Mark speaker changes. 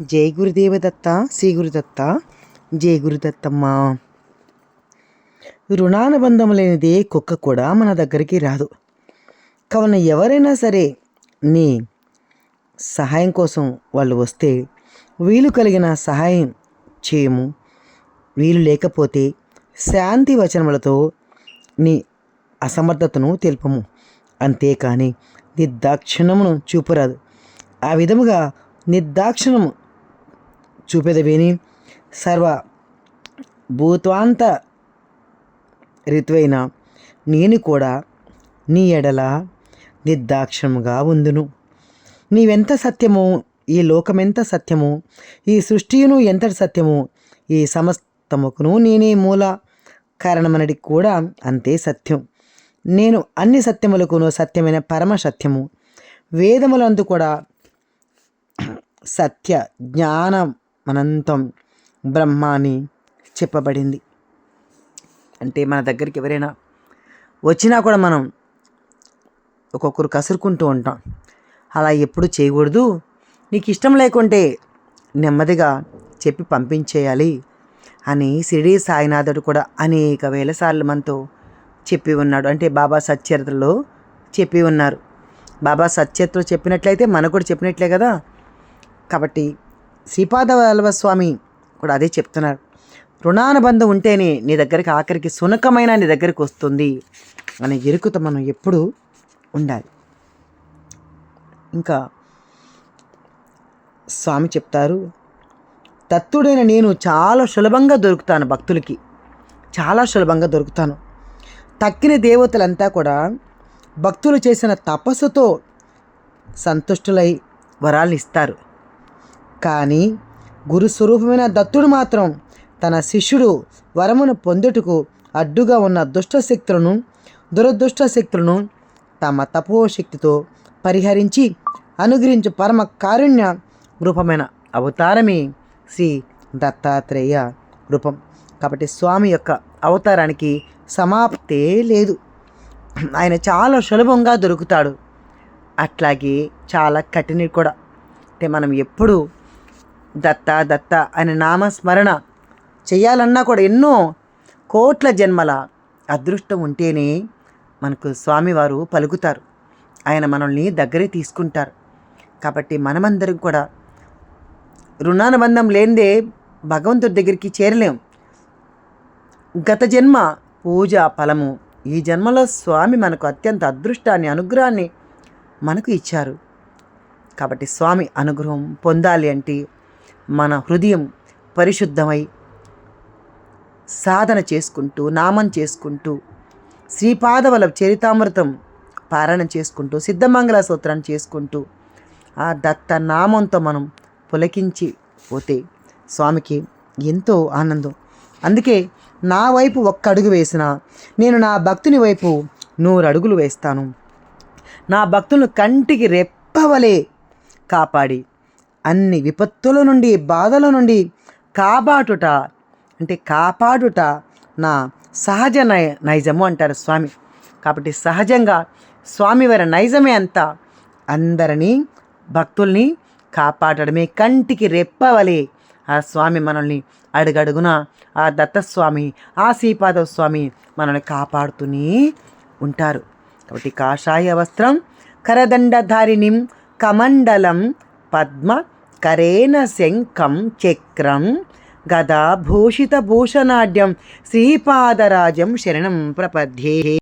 Speaker 1: జై గురుదేవదత్త శ్రీ గురుదత్త జై గురుదత్తమ్మ. రుణానుబంధం లేనిదే కుక్క కూడా మన దగ్గరికి రాదు. కావున ఎవరైనా సరే నీ సహాయం కోసం వాళ్ళు వస్తే వీలు కలిగిన సహాయం చేయము. వీలు లేకపోతే శాంతి వచనములతో నీ అసమర్థతను తెలుపము. అంతేకాని నిర్దాక్షిణమును చూపురాదు. ఆ విధముగా నిర్దాక్షిణము చూపెదవిని సర్వ భూత్వాంత రితువైన నేను కూడా నీ ఎడల నిర్దాక్షణముగా ఉందును. నీవెంత సత్యము? ఈ లోకమెంత సత్యము? ఈ సృష్టియును ఎంత సత్యము? ఈ సమస్తముకును నేనే మూల కారణమనడి కూడా అంతే సత్యం. నేను అన్ని సత్యములకును సత్యమైన పరమ సత్యము. వేదములందు కూడా సత్య జ్ఞానం అనంతం బ్రహ్మ అని చెప్పబడింది. అంటే మన దగ్గరికి ఎవరైనా వచ్చినా కూడా మనం ఒక్కొక్కరు కసురుకుంటూ ఉంటాం. అలా ఎప్పుడు చేయకూడదు. నీకు ఇష్టం లేకుంటే నెమ్మదిగా చెప్పి పంపించేయాలి అని షిరిడి సాయినాథుడు కూడా అనేక వేల సార్లు మనతో చెప్పి ఉన్నాడు. అంటే బాబా సత్యరతలో చెప్పి ఉన్నారు. బాబా సత్యతలో చెప్పినట్లయితే మనకు కూడా చెప్పినట్లే కదా. కాబట్టి శ్రీపాద స్వామి కూడా అదే చెప్తున్నారు. రుణానుబంధం ఉంటేనే నీ దగ్గరికి ఆఖరికి సునకమైన నీ దగ్గరికి వస్తుంది అనే ఎరుకుతో మనం ఎప్పుడు ఉండాలి. ఇంకా స్వామి చెప్తారు తత్తుడైన నేను చాలా సులభంగా దొరుకుతాను భక్తులకి. చాలా సులభంగా దొరుకుతాను. తక్కిన దేవతలంతా కూడా భక్తులు చేసిన తపస్సుతో సంతుష్టులై వరాలు ఇస్తారు. కానీ గురుస్వరూపమైన దత్తుడు మాత్రం తన శిష్యుడు వరమును పొందుటకు అడ్డుగా ఉన్న దుష్టశక్తులను దురదృష్ట శక్తులను తమ తపోశక్తితో పరిహరించి అనుగ్రహించు పరమ కారుణ్య రూపమైన అవతారమే శ్రీ దత్తాత్రేయ రూపం. కాబట్టి స్వామి యొక్క అవతారానికి సమాప్తే లేదు. ఆయన చాలా సులభంగా దొరుకుతాడు. అట్లాగే చాలా కఠిన కూడా. అంటే మనం ఎప్పుడు దత్త దత్త అనే నామస్మరణ చేయాలన్నా కూడా ఎన్నో కోట్ల జన్మల అదృష్టం ఉంటేనే మనకు స్వామివారు పలుకుతారు. ఆయన మనల్ని దగ్గరే తీసుకుంటారు. కాబట్టి మనమందరం కూడా రుణానుబంధం లేనిదే భగవంతుడి దగ్గరికి చేరలేం. గత జన్మ పూజ ఫలము. ఈ జన్మలో స్వామి మనకు అత్యంత అదృష్టాన్ని అనుగ్రహాన్ని మనకు ఇచ్చారు. కాబట్టి స్వామి అనుగ్రహం పొందాలి అంటే మన హృదయం పరిశుద్ధమై సాధన చేసుకుంటూ నామం చేసుకుంటూ శ్రీపాదవల చరితామృతం పారాయణ చేసుకుంటూ సిద్ధమంగళ సూత్రాన్ని చేసుకుంటూ ఆ దత్త నామంతో మనం పులకించి పోతే స్వామికి ఎంతో ఆనందం. అందుకే నా వైపు ఒక్క అడుగు వేసిన నేను నా భక్తుని వైపు నూరు అడుగులు వేస్తాను. నా భక్తులను కంటికి రెప్పవలే కాపాడి అన్ని విపత్తుల నుండి బాధల నుండి కాపాడుట అంటే కాపాడుట నా సహజ నై నైజము అంటారు స్వామి. కాబట్టి సహజంగా స్వామివారి నైజమే అంతా. అందరినీ భక్తుల్ని కాపాడడమే కంటికి రెప్పవలే ఆ స్వామి మనల్ని అడుగడుగున ఆ దత్తస్వామి ఆ శ్రీపాదవ స్వామి మనల్ని కాపాడుతూనే ఉంటారు. కాబట్టి కాషాయ వస్త్రం కరదండధారిణిం కమండలం పద్మ కరేణ శంఖం చక్రం గదాభూషితభూషణాఢ్యం శ్రీపాదరాజం శరణం ప్రపద్యే.